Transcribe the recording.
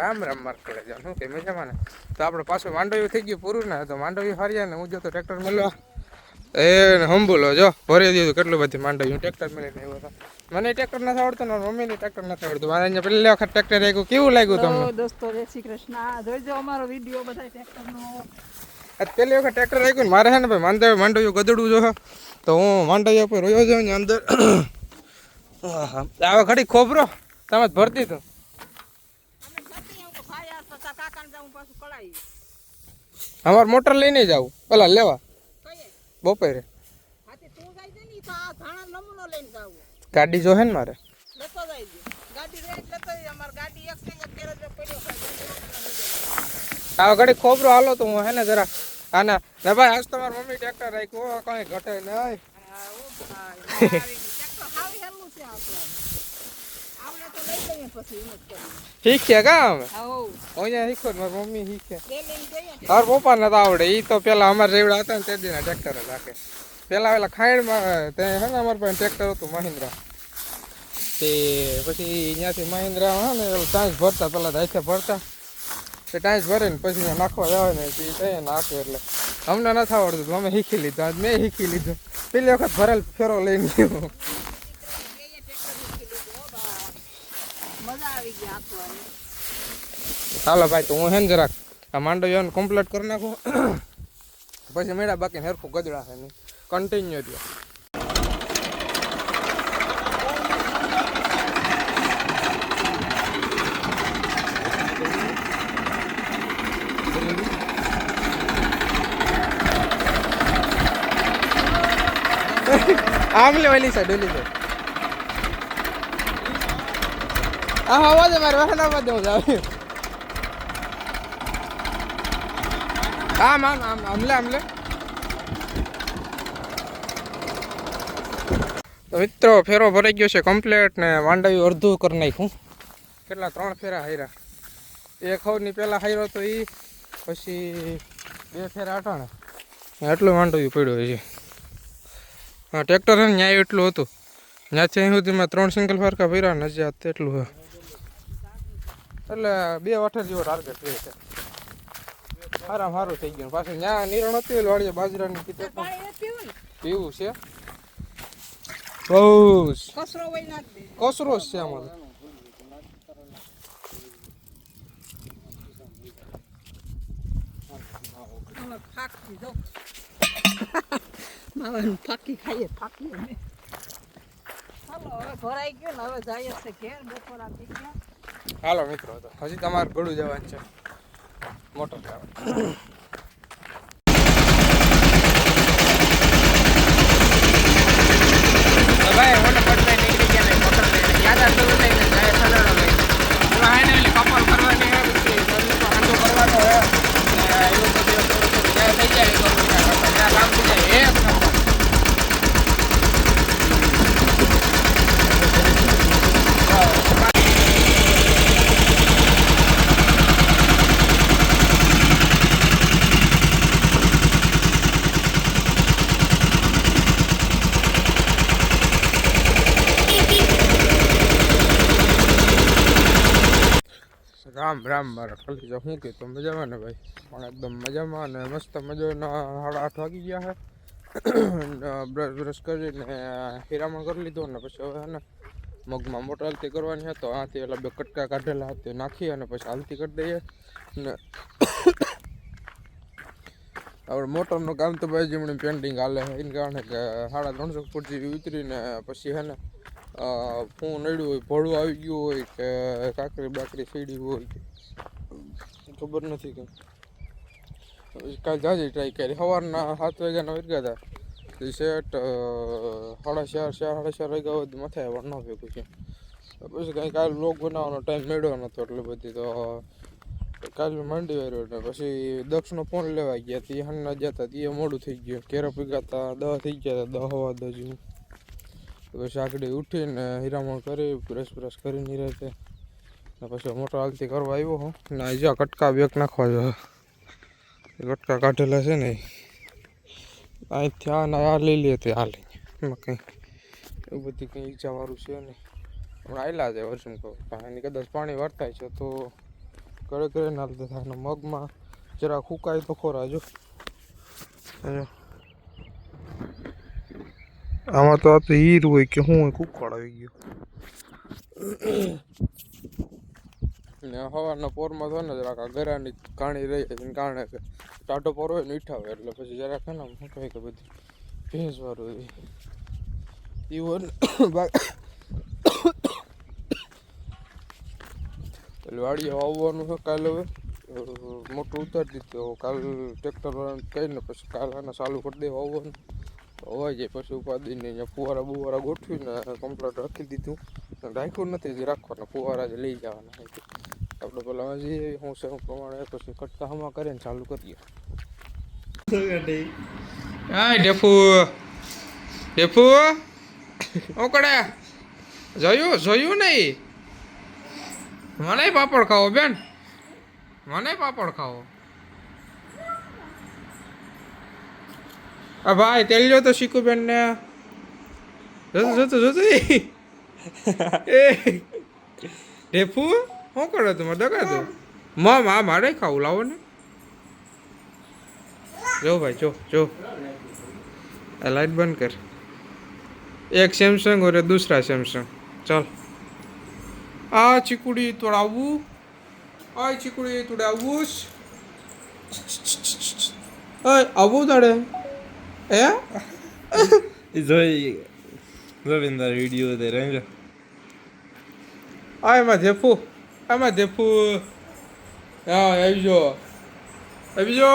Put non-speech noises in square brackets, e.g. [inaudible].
રામ રામ માર કરે જાણ શું કે મજામાં ને? તો આપણે પાછું માંડવ્યું થઈ ગયું પૂરું ને તો માંડવ્યું હાર્યા ને હું જો તો ટ્રેક્ટર મળવા. એ હંબુલો જો ભરી દીધું કેટલું બધી માંડવ્યું. ટ્રેક્ટર મળીને આવ્યો હતો મને ટ્રેક્ટર નથી આવડતું ને મમ્મીને ટ્રેક્ટર નથી આવડતું. મારે અહીંયા પહેલી વખત ટ્રેક્ટર આવ્યું કેવું લાગ્યું તમને? દોસ્તો જય શ્રી કૃષ્ણ. જોઈજો અમારો વીડિયો બધા ટ્રેક્ટરનો આજ પહેલી વખત ટ્રેક્ટર આવ્યું ને મારે છે ને ભાઈ માંડવ્યું માંડવ્યું ગદડું જો તો હું માંડવ્યા પર રહ્યો જાઉં ને અંદર. આવે ઘડી ખોબરો તમે જ ભરતી તું. અમારે મોટર લઈને જાવ. પેલા લેવા. બપોરે. ગાડી જો હે ને મારે આ ઘડી ખોબરો હાલો તો હું હે ને જરા આના ને ભાઈ આજ તમાર મમ્મી ટ્રેક્ટર રાખ્યું. કઈ ઘટે નહીં. શીખ્યા કા અમે અહીંયા શીખો મારી મમ્મી શીખે હાર પપ્પા તો આવડે એ તો પેલા અમારે રેવડા હતા ને તે દીના ટ્રેક્ટર જ રાખે. પેલા પેલા ખાઈડમાં તે હે ને અમારી પાસે ટ્રેક્ટર હતું મહિન્દ્રા. તે પછી ત્યાંથી મહિન્દ્રા હે ને ટાંસ ભરતા પેલા દાયસે ભરતા. તે ટાંસ ભરે ને પછી નાખવા જાવ ને તે ત્યાં ને એટલે. અમને નથી આવડતું અમે શીખી લીધું આજ મેં શીખી લીધું. પેલી વખત ભરેલ ફેરો લઈને ગયો. હાલો ભાઈ, તો હું હે ને જરાક આ માંડો માંડવીઓને કમ્પ્લીટ કરી નાખું. [coughs] પછી મેળા બાકી હેરખું ગદડા [laughs] છે નહીં. કન્ટિન્યુ રહ્યો આમ લે ઓલી સાઈડ ઓલી સાઈડ આ હવા દે મારે આવવા દઉં જાવ આમ આમ આમ આમલે આમલે તો મિત્રો, ફેરો ભરાઈ ગયો છે કમ્પ્લેટ ને માંડવી અડધું કરી નાખ્યું. કેટલા, ત્રણ ફેરા હાર્યા. એક હવની પહેલાં હાર્યો તો એ પછી બે ફેરા અટાણે. એટલું માંડવી પડ્યું છે હા ટ્રેક્ટર છે ને ન્યાય એટલું હતું. ત્યાંથી અહીં સુધીમાં ત્રણ સિંગલ ફારકા ભર્યા ને હજી આ છે એટલે બે વાઠર જેવો ટાર્ગેટ રહે છે. સારા સારું થઈ ગયું. પાછું ત્યાં નિરણ હતી ઓલી વાળીએ બાજરાની કીધે પીવું ને? પીવું છે? બહુ કસરો જ છે અમારો માવાનું ફાકી ખાઈએ ફાકી હવે ભરાઈ ગયું ને હવે જઈએ છે ઘેર બપોરા થઈ ગયા હાલો મિત્રો તો હજી તમારે ગળું જવાનું છે. મોટર કાર ભાઈ મને પટવાઈ નીકળી ગયા ને મોટર લઈને યાદ આવતું લઈને જાય સલાડો લઈને એમાં હે ને એટલે કપલ કરવાની હે પછી શરીર તો હાંડો કરવાનો હે ને એવું બધું થોડું થોડું જાય થઈ જાય તો પછી ત્યાં કામ થઈ જાય એક નંબર રામ રામ મારા ખાલી જો શું તો મજામાં ને ભાઈ? પણ એકદમ મજામાં ને મસ્ત મજાના સાડા આઠ વાગી ગયા છે બ્રશ બ્રશ કરીને હીરામણ કરી લીધો ને પછી હવે ને મગમાં મોટા હાલતી કરવાની હતો આથી એટલે બે કટકા કાઢેલા તે નાખી અને પછી હાલતી કરી દઈએ ને આપણે મોટરનું કામ તો ભાઈ જેમણે પેન્ટિંગ હાલે, એને કારણે કે સાડા ત્રણસો ફૂટ જેવી ઉતરીને પછી હે ને ફૂં નડ્યું હોય ભોળું આવી ગયું હોય કે કાકરી બાકરી સીડી હોય ખબર નથી કે કાલ જાજી ટ્રાય કરી. સવારના સાત વાગ્યાના વર્ગ્યા હતા તે સેટ સાડા ચાર સાડા ચાર વાગ્યા હોય માથે આવવાનું ન ભેગું છે પછી કાંઈ કાલ બ્લોગ બનાવવાનો ટાઈમ મેળવ્યો નતો એટલે બધી તો, કાલ માંડી વાર્યો ને પછી દક્ષનો ફોન લેવા ગયા તે. હન્ના જતા તે. મોડું થઈ ગયું. કેરા પીગાતા દહ થઈ ગયા હતા દહ હવા દહ પછી આગળ ઉઠીને હીરામણ કરી બ્રશ બ્રશ કરી નિરાતે ને પછી મોટો હાલતી કરવા આવ્યો હું. ને જો કટકા બેક નાખવા જો કટકા કાઢેલા છે ને અહીંથી આ ને આ લઈ લે તે આ લઈ એમાં કંઈ એવું બધી કંઈ ઈજાવાળું છે નહીં. હમણાં આવેલા છે વર્ષમ કહું એની કદાચ પાણી વર્તાય છે તો ઘરે ઘરે નાલ દેતા અને મગમાં જરા ખૂંકાય તો ખોરા જો. આમાં તો આ તો હીર હોય કે શું હોય કુકવાડ આવી ગયો. ને હવારના પોરમાં તો ને જરાક ગરાની કાણી રહી એને કારણે કે ટાટો પોર હોય ને ઈઠા હોય, એટલે પછી જરાક છે ને શું કહે કે બધી ભેંસ વાળું એવું હોય [coughs] [coughs] એટલે વાડીએ વાવવાનું છે કાલે હવે. મોટું ઉતારી દીધું કાલ ટ્રેક્ટર કહીને પછી કાલ આને ચાલુ કરી દેવા વાવવાનું હોવાઈ જાય પછી ઉપાદીને અહીંયા ફુવારા બુવારા ગોઠવીને કમ્પ્લેટ રાખી દીધું. રાખ્યું નથી જે રાખવાના, ફુવારા જ લઈ જવાના આપણે પેલા હજી હું છે પ્રમાણે પછી કટકા હમા કરીને ચાલુ કરીએ. હા ડેફુ. ડેફુ, ઓકડે. જોયું? જોયું નહીં? મને પાપડ ખાવો બેન. મને પાપડ ખાવો. આ ભાઈ, તેલ્યો તો શીખુબેન ને જોતો જોતો જોતો. એ. ઢેફુ શું કરો તમે? દગા તો. મમ, આ મારે ખાવું, લાવો ને. જો ભાઈ, જો જો. આ લાઈટ બંધ કર. એક સેમસંગ ઓરે દૂસરા સેમસંગ ચાલ. આ ચીકુડી તોડાવવું આ ચીકુડી તોડાવવું આવું તારે. ઓય આવું તાડે એ જોઈ રવિન્દર de તે રંગ આ એમાં ધેફુ આમાં ધેફુ હા આવી જો આવી જો